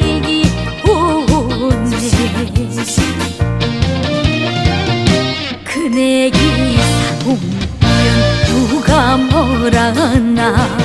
생기 오네. 그네기 사공연 누가 뭐라 나.